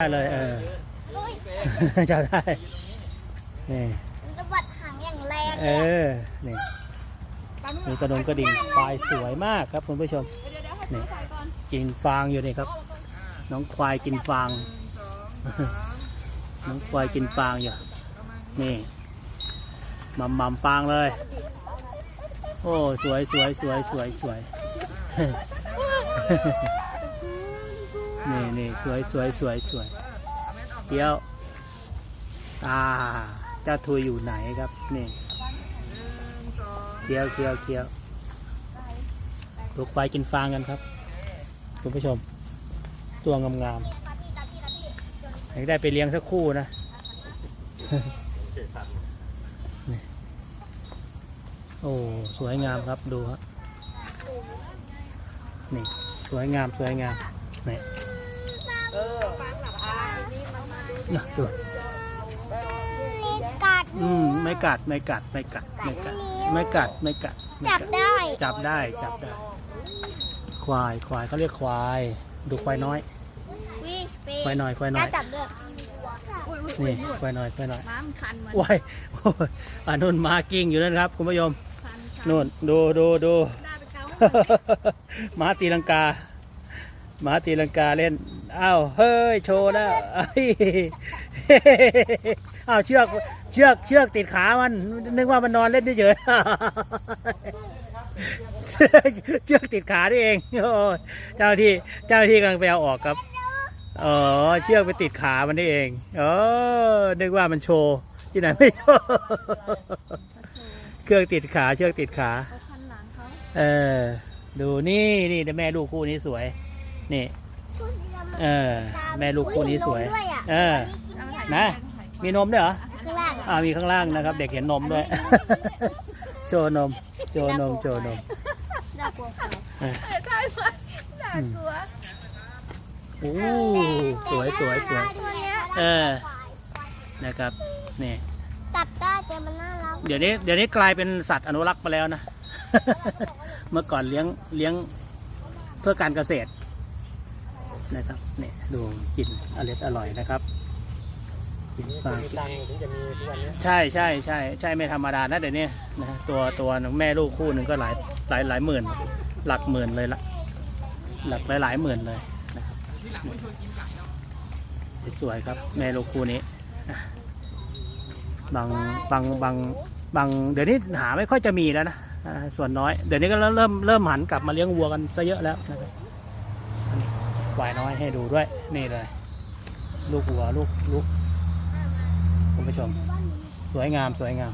ได้เลยเออลุยจับได้นี่สะบัดหางอย่างแรงเออนี่มีกระดงกระดิ่งควายสวยมากครับคุณผู้ชมนี่กินฟางอยู่นี่ครับ น้องควายกินฟาง น้องควายกินฟางอยู่นี่มัมมัมฟางเลย โอ้สวยสวยสวยสวยสวย นี่นี่สวยสวยสวยสวยเกี้ยวตาเจ้าทุยอยู่ไหนครับนี่เคี้ยวเคี้ยวเคี้ยวลูกควายกินฟางกันครับคุณผู้ชม ตัวงามๆอยากได้ไปเลี้ยงสักคู่นะโอ้สวยงามครับดูฮะนี่สวยงามสวยงามนี่ นะดูนี่กัดอืมไม่กัดไม่กัดไม่กัดไม่กัดไม่กัดไม่กัดไม่จับกัดได้ จับได้จับได้ ควายควายเขาเรียกควาย ดูควายน้อยวิปีควายน้อยควายน้อยจับด้วยนี่ควายน้อยควายน้อยม้ามันคันมันว้ายโอ้ยอันนู้นมากิ้งอยู่นั่นครับ คุณผู้ชมคันคันนู่นดูดูดูได้ไปเกาหมาตีลังกาหมาตีลังกาเล่น อ้าวเฮ้ยโชว์แล้วเอ้ยอ้าวเชือกเชือกเชือกติดขามัน นึกว่ามันนอนเล่นเฉยๆเชือกติดขานี่เองโอ้ยเจ้าหน้าที่เจ้าหน้าที่กำลังไปเอาออกครับอ๋อเชือกไปติดขามันนี่เองเออนึกว่ามันโชว์ที่ไหนไม่โชว์เครื่องติดขาเชือกติดขาเขาคันหลังเขาเออดูนี่นี่แม่ลูกคู่นี้สวย นี่ เออ แม่ลูกคู่นี้สวยด้วยอะเออเอามาถ่ายนะ มีนมด้วยเหรอข้างล่างอ่ามีข้างล่างนะครับ เด็กเห็นนมด้วย โชว์นม โชว์นม โชว์นมน่ากลัวเขาถ่ายมาน่ากลัวโอ้สวยสวยสวยตัวเนี้ยเออ นะครับ นี่จับได้แต่มันน่ารัก เดี๋ยวนี้ เดี๋ยวนี้กลายเป็นสัตว์อนุรักษ์ไปแล้วนะ เมื่อก่อนเลี้ยง เลี้ยงเพื่อการเกษตร นะครับเนี่ยดูกินอร่อยอร่อยนะครับกินฟางตังค์ถึงจะมีทุกวันนี้ใช่ใช่ใช่ใช่ไม่ธรรมดานะเดี๋ยวนี้นะตัวตัวหนึ่งแม่ลูกคู่หนึ่งก็หลายหลายหลายหมื่น หลักหมื่นเลยละหลักหลายหลายหมื่นเลยนะครับสวยครับ แม่ลูกคู่นี้อะบางบางบางบางเดี๋ยวนี้หาไม่ค่อยจะมีแล้วนะอ่าส่วนน้อย เดี๋ยวนี้ก็เริ่มเริ่มเริ่มหันกลับมาเลี้ยงวัวกันซะเยอะแล้วนะครับ ควายน้อยให้ดูด้วย นี่เลย ลูกหัวลูกลูกคุณผู้ชม สวยงามสวยงาม